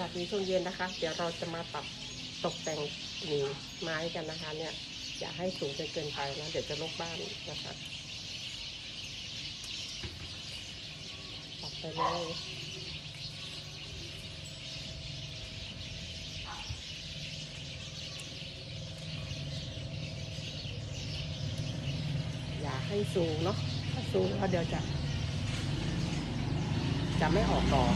วัสดีช่วงเย็นนะคะ เดี๋ยวเราจะมาตัดตกแต่งหนีไม้กันนะคะ เนี่ยอย่าให้สูงจนเกินไปนะเดี๋ยวจะลกบ้านนะคะตัดไปเลยอย่าให้สูงเนาะถ้าสูงแล้วเดี๋ยวจะจะไม่ออกดอก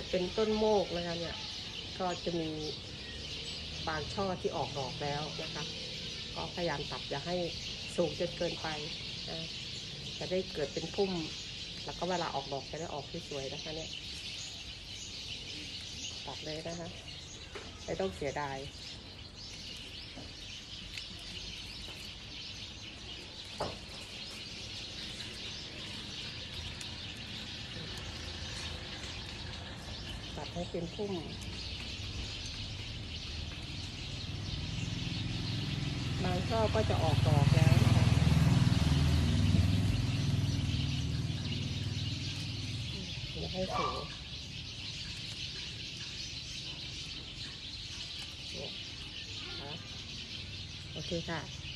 จะเป็นต้นโมกนะคะเนี่ยก็จะมีบางช่อที่ออกดอกแล้วนะคะก็พยายามตัดอย่าให้สูงจนเกินไปนะจะได้เกิดเป็นพุ่ม แล้วก็เวลาออกดอกจะได้ออกสวยๆนะคะเนี่ยตัดเลยนะคะไม่ต้องเสียดาย ตัดให้เป็นพุ่ม บางช่อก็จะออกดอกแล้วนะคะอย่าให้สูงเนี่ยโอเคค่ะ